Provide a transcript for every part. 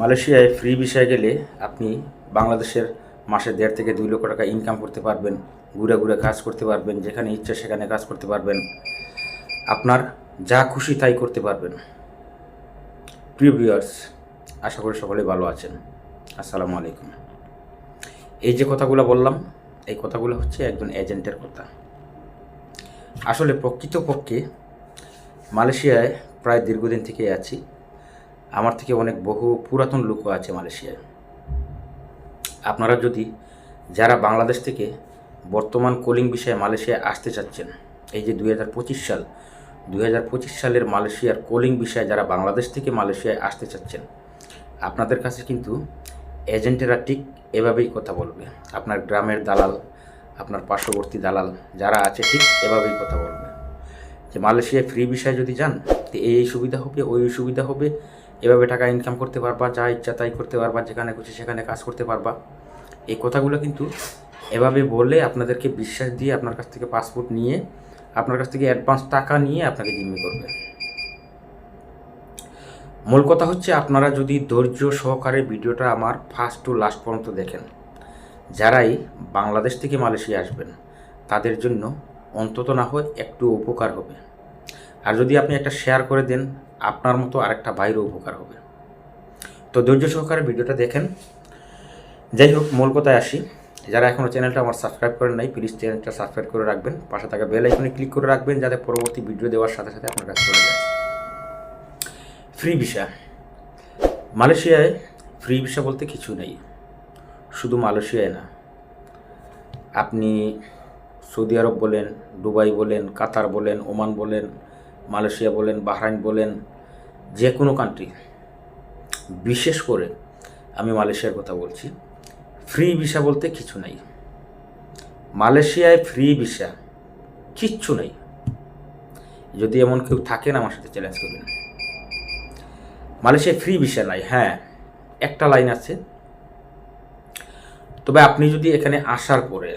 মালয়েশিয়ায় ফ্রি ভিসায় গেলে আপনি বাংলাদেশের মাসে দেড় থেকে দুই লক্ষ টাকা ইনকাম করতে পারবেন, ঘুরে ঘুরে কাজ করতে পারবেন, যেখানে ইচ্ছা সেখানে কাজ করতে পারবেন। আপনার যা খুশি তাই করতে পারবেন। প্রিয় ভিউয়ার্স আশা করি সকলে ভালো আছেন। আসসালামু আলাইকুম। এই যে কথাগুলো বললাম, এই কথাগুলো হচ্ছে একজন এজেন্টের কথা। আসলে প্রকৃতপক্ষে মালয়েশিয়ায় প্রায় দীর্ঘদিন থেকে আছি। আমার থেকে অনেক বহু পুরাতন লোকও আছে মালয়েশিয়ায়। আপনারা যদি যারা বাংলাদেশ থেকে বর্তমান কোলিং বিষয়ে মালয়েশিয়ায় আসতে চাচ্ছেন, এই যে দুই হাজার পঁচিশ সাল, দুই হাজার পঁচিশ সালের মালয়েশিয়ার কোলিং বিষয়ে যারা বাংলাদেশ থেকে মালয়েশিয়ায় আসতে চাচ্ছেন, আপনাদের কাছে কিন্তু এজেন্টেরা ঠিক এভাবেই কথা বলবে। আপনার গ্রামের দালাল, আপনার পার্শ্ববর্তী দালাল যারা আছে ঠিক এভাবেই কথা বলবে। যে মালয়েশিয়ায় ফ্রি বিষয়ে যদি যান, তো এই সুবিধা হবে, ওই সুবিধা হবে এভাবে টাকা ইনকাম করতে পারবা, যা ইচ্ছা তাই করতে পারবা, যেখানে খুশি সেখানে কাজ করতে পারবা। এই কথাগুলো কিন্তু এভাবে বলে আপনাদেরকে বিশ্বাস দিয়ে আপনার কাছ থেকে পাসপোর্ট নিয়ে, আপনার কাছ থেকে অ্যাডভান্স টাকা নিয়ে আপনাকে জিম্মি করবে। মূল কথা হচ্ছে আপনারা যদি ধৈর্য সহকারে ভিডিওটা আমার ফার্স্ট টু লাস্ট পর্যন্ত দেখেন, যারাই বাংলাদেশ থেকে মালয়েশিয়া আসবেন, তাদের জন্য অন্তত না হয় একটু উপকার হবে। আর যদি আপনি একটা শেয়ার করে দেন আপনার মতো আরেকটা ভাইরও উপকার হবে। তো ধৈর্য সহকারে ভিডিওটা দেখেন। যাই হোক, মূল কথায় আসি। যারা এখনও চ্যানেলটা আমার সাবস্ক্রাইব করেন নাই প্লিজ চ্যানেলটা সাবস্ক্রাইব করে রাখবেন। পাশে থাকা বেল আইকনে ক্লিক করে রাখবেন, যাতে পরবর্তী ভিডিও দেওয়ার সাথে সাথে আপনার কাছে চলে যায়। ফ্রি ভিসা মালয়েশিয়ায় ফ্রি ভিসা বলতে কিছু নেই। শুধু মালয়েশিয়ায় না। আপনি সৌদি আরব বলেন, দুবাই বলেন, কাতার বলেন, ওমান বলেন মালয়েশিয়া বলেন, বাহরাইন বলেন, যে কোনো কান্ট্রি বিশেষ করে আমি মালয়েশিয়ার কথা বলছি ফ্রি ভিসা বলতে কিছু নাই। মালয়েশিয়ায় ফ্রি ভিসা কিচ্ছু নেই। যদি এমন কেউ থাকেন, আমার সাথে চ্যালেঞ্জ করবেন। মালয়েশিয়ায় ফ্রি ভিসা নাই হ্যাঁ একটা লাইন আছে। তবে আপনি যদি এখানে আসার পরে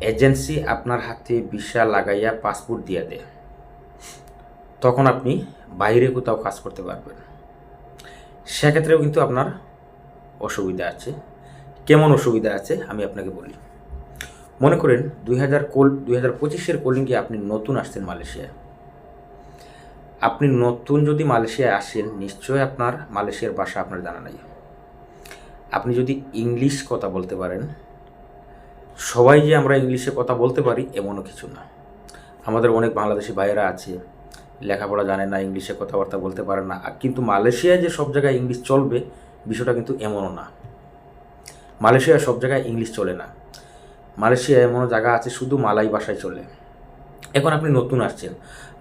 এজেন্সি আপনার হাতে ভিসা লাগাইয়া পাসপোর্ট দিয়ে দেয় তখন আপনি বাইরে কোথাও কাজ করতে পারবেন। সেক্ষেত্রেও কিন্তু আপনার অসুবিধা আছে। কেমন অসুবিধা আছে আমি আপনাকে বলি। মনে করেন দুই হাজার কোল, দুই হাজার পঁচিশের কোলিংয়ে আপনি নতুন আসছেন মালয়েশিয়ায়। আপনি নতুন যদি মালয়েশিয়ায় আসেন, নিশ্চয়ই আপনার মালয়েশিয়ার ভাষা আপনার জানা নাই। আপনি যদি ইংলিশ কথা বলতে পারেন, সবাই যে আমরা ইংলিশে কথা বলতে পারি এমনও কিছু না। আমাদের অনেক বাংলাদেশি ভাইয়েরা আছে লেখাপড়া জানে না, ইংলিশে কথাবার্তা বলতে পারে না। কিন্তু মালয়েশিয়ায় যে সব জায়গায় ইংলিশ চলবে, বিষয়টা কিন্তু এমনও না। মালয়েশিয়ায় সব জায়গায় ইংলিশ চলে না। মালয়েশিয়ায় এমনও জায়গা আছে, শুধু মালাই ভাষায় চলে। এখন আপনি নতুন আসছেন।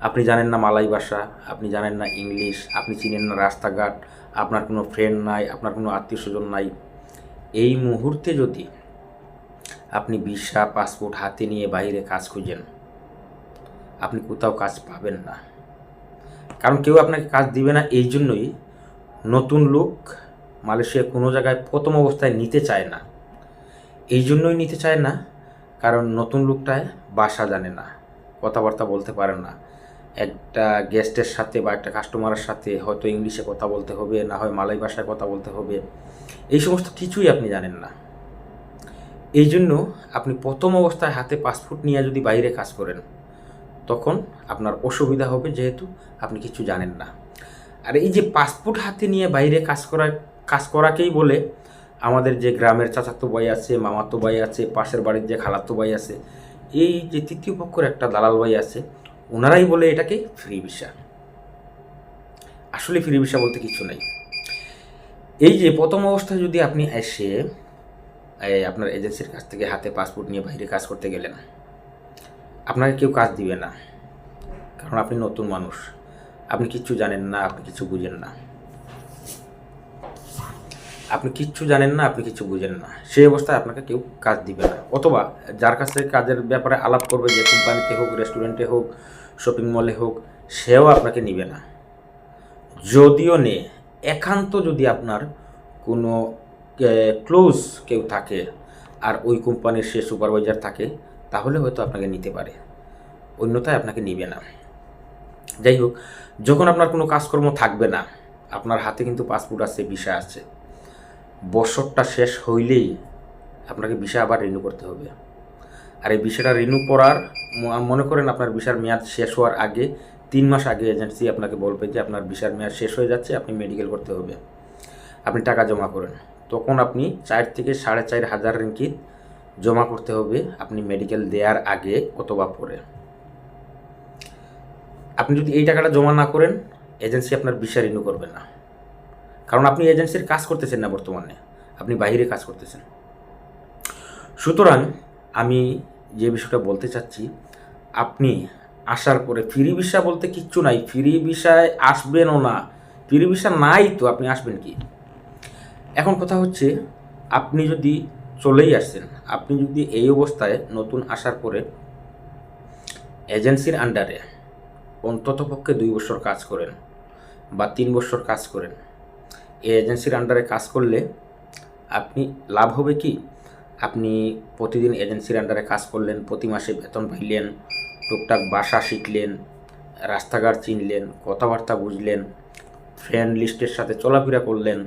আপনি জানেন না মালাই ভাষা, আপনি জানেন না ইংলিশ, আপনি চিনেন না রাস্তাঘাট, আপনার কোনো ফ্রেন্ড নাই, আপনার কোনো আত্মীয় স্বজন নাই। এই মুহূর্তে যদি আপনি ভিসা পাসপোর্ট হাতে নিয়ে বাইরে কাজ খুঁজেন, আপনি কোথাও কাজ পাবেন না। কারণ কেউ আপনাকে কাজ দিবে না এই জন্যই নতুন লোক মালয়েশিয়া কোনো জায়গায় প্রথম অবস্থায় নিতে চায় না। এই জন্যই নিতে চায় না, কারণ নতুন লোকটায় বাসা জানে না, কথাবার্তা বলতে পারে না। একটা গেস্টের সাথে বা একটা কাস্টমারের সাথে হয়তো ইংলিশে কথা বলতে হবে, না হয় মালাই ভাষায় কথা বলতে হবে। এই সমস্ত কিছুই আপনি জানেন না। এই জন্য আপনি প্রথম অবস্থায় হাতে পাসপোর্ট নিয়ে যদি বাইরে কাজ করেন তখন আপনার অসুবিধা হবে যেহেতু আপনি কিছু জানেন না। আর এই যে পাসপোর্ট হাতে নিয়ে বাইরে কাজ করা, কাজ করাকেই বলে আমাদের যে গ্রামের চাচাতো ভাই আছে, মামাতো ভাই আছে, পাশের বাড়ির যে খালাতো ভাই আছে, এই যে তৃতীয় পক্ষের একটা দালাল ভাই আছে, ওনারাই বলে এটাকে ফ্রি ভিসা আসলে ফ্রি ভিসা বলতে কিছু নেই। এই যে প্রথম অবস্থায় যদি আপনি এসে আপনার এজেন্সির কাছ থেকে হাতে পাসপোর্ট নিয়ে বাইরে কাজ করতে গেলেন আপনাকে কেউ কাজ দিবে না। কারণ আপনি নতুন মানুষ। আপনি কিচ্ছু জানেন না, আপনি কিছু বুঝেন না। আপনি কিচ্ছু জানেন না, আপনি কিছু বুঝেন না। সেই অবস্থায় আপনাকে কেউ কাজ দিবে না। অথবা যার কাছ থেকে কাজের ব্যাপারে আলাপ করবে যে কোম্পানিতে হোক, রেস্টুরেন্টে হোক, শপিং মলে হোক, সেও আপনাকে নিবে না। যদিও নে, একান্ত যদি আপনার কোনো ক্লোজ কেউ থাকে, আর ওই কোম্পানির সে সুপারভাইজার থাকে তাহলে হয়তো আপনাকে নিতে পারে। অন্যথায় আপনাকে নিবে না। যাই হোক, যখন আপনার কোনো কাজকর্ম থাকবে না, আপনার হাতে কিন্তু পাসপোর্ট আছে ভিসা আছে। বছরটা শেষ হইলেই আপনাকে ভিসা আবার রিনিউ করতে হবে। আর এই ভিসাটা রিনিউ করার মনে করেন আপনার ভিসার মেয়াদ শেষ হওয়ার আগে তিন মাস আগে এজেন্সি আপনাকে বলবে যে আপনার ভিসার মেয়াদ শেষ হয়ে যাচ্ছে, আপনি মেডিকেল করতে হবে। আপনি টাকা জমা করেন। তখন আপনি চার থেকে সাড়ে চার হাজার রিঙ্কিত জমা করতে হবে আপনি মেডিকেল দেওয়ার আগে অথবা পরে। আপনি যদি এই টাকাটা জমা না করেন এজেন্সি আপনার ভিসা রিনিউ করবে না। কারণ আপনি এজেন্সির কাজ করতেছেন না বর্তমানে, আপনি বাইরে কাজ করতেছেন। সুতরাং আমি যে বিষয়টা বলতে চাচ্ছি, আপনি আসার পরে ফ্রি ভিসা বলতে কিচ্ছু নাই ফ্রি ভিসায় আসবেনও না। ফ্রি ভিসা নাই তো, আপনি আসবেন কি? এখন কথা হচ্ছে, আপনি যদি চলেই আসছেন। আপনি যদি এই অবস্থায় নতুন আসার পরে এজেন্সির আন্ডারে অন্ততপক্ষে দুই বছর কাজ করেন বা তিন বছর কাজ করেন, এই এজেন্সির আন্ডারে কাজ করলে আপনি লাভ হবে কি? আপনি প্রতিদিন এজেন্সির আন্ডারে কাজ করলেন, প্রতি মাসে বেতন পাইলেন, টুকটাক বাসা শিখলেন, রাস্তাঘাট চিনলেন, কথাবার্তা বুঝলেন ফ্রেন্ড লিস্টের সাথে চলাফেরা করলেন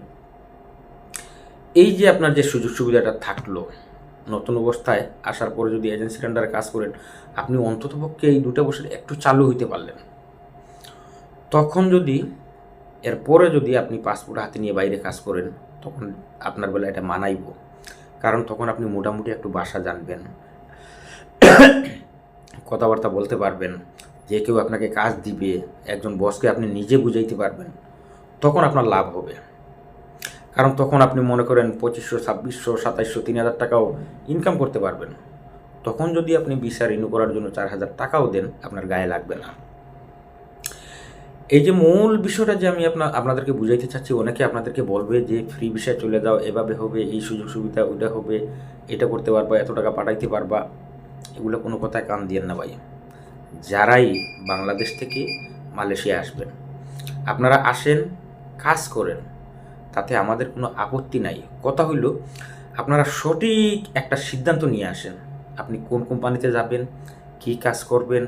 এই যে আপনার যে সুযোগ সুবিধাটা থাকল, নতুন অবস্থায় আসার পরে যদি এজেন্সির আন্ডারে কাজ করেন, আপনি অন্ততপক্ষে এই দুটো বছর একটু চালু হইতে পারলেন। তখন যদি, এরপরে যদি আপনি পাসপোর্ট হাতে নিয়ে বাইরে কাজ করেন, তখন আপনার বেলা এটা মানাইব। কারণ তখন আপনি মোটামুটি একটু বাসা জানবেন। কথাবার্তা বলতে পারবেন, যে কেউ আপনাকে কাজ দিবে, একজন বসকে আপনি নিজে বুঝাইতে পারবেন, তখন আপনার লাভ হবে। কারণ তখন আপনি মনে করেন পঁচিশশো, ছাব্বিশশো, সাতাইশশো, তিন হাজার টাকাও ইনকাম করতে পারবেন। তখন যদি আপনি ভিসা রিনিউ করার জন্য চার হাজার টাকাও দেন, আপনার গায়ে লাগবে না। এই যে মূল বিষয়টা যে আমি আপনার আপনাদেরকে বুঝাইতে চাচ্ছি, অনেকে আপনাদেরকে বলবে যে ফ্রি ভিসায় চলে যাও, এভাবে হবে, এই সুযোগ সুবিধা, ওইটা হবে, এটা করতে পারবা, এত টাকা পাঠাইতে পারবা। এগুলো কোনো কথায় কান দিয়েন না ভাই। যারাই বাংলাদেশ থেকে মালয়েশিয়া আসবেন, আপনারা আসেন, কাজ করেন। তাতে আমাদের কোনো আপত্তি নাই। কথা হইল, আপনারা সঠিক একটা সিদ্ধান্ত নিয়ে আসেন। আপনি কোন কোম্পানিতে যাবেন, কী কাজ করবেন,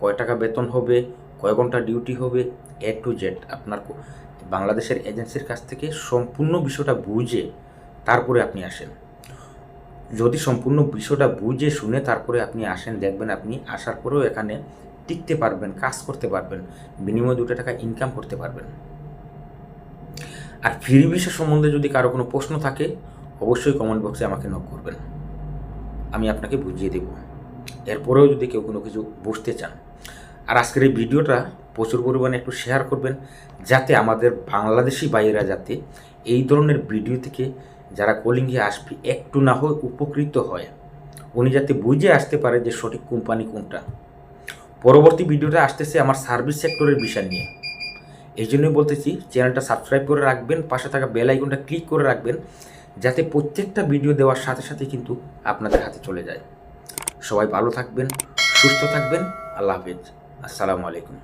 কয় টাকা বেতন হবে, কয় ঘণ্টা ডিউটি হবে, এ টু জেড আপনার বাংলাদেশের এজেন্সির কাছ থেকে সম্পূর্ণ বিষয়টা বুঝে তারপরে আপনি আসেন। যদি সম্পূর্ণ বিষয়টা বুঝে শুনে তারপরে আপনি আসেন, দেখবেন আপনি আসার পরেও এখানে টিকতে পারবেন, কাজ করতে পারবেন, বিনিময়ে দুটো টাকা ইনকাম করতে পারবেন। আর ফ্রি ভিসা সম্বন্ধে যদি কারও কোনো প্রশ্ন থাকে, অবশ্যই কমেন্ট বক্সে আমাকে নক করবেন। আমি আপনাকে বুঝিয়ে দেব। এরপরেও যদি কেউ কোনো কিছু বুঝতে চান, আর আজকের এই ভিডিওটা প্রচুর পরিমাণে একটু শেয়ার করবেন, যাতে আমাদের বাংলাদেশি ভাইয়েরা যাতে এই ধরনের ভিডিও থেকে যারা কলিংয়ে আসবে, একটু না হয় উপকৃত হয়। উনি যাতে বুঝে আসতে পারে যে সঠিক কোম্পানি কোনটা। পরবর্তী ভিডিওটা আসতেছে আমার সার্ভিস সেক্টরের বিষয় নিয়ে। এই জন্যই বলতেছি চ্যানেলটা সাবস্ক্রাইব করে রাখবেন, পাশে থাকা বেল আইকনটা ক্লিক করে রাখবেন, যাতে প্রত্যেকটা ভিডিও দেওয়ার সাথে সাথে কিন্তু আপনাদের হাতে চলে যায়। সবাই ভালো থাকবেন, সুস্থ থাকবেন, আল্লাহ হাফেজ। আসসালামু আলাইকুম।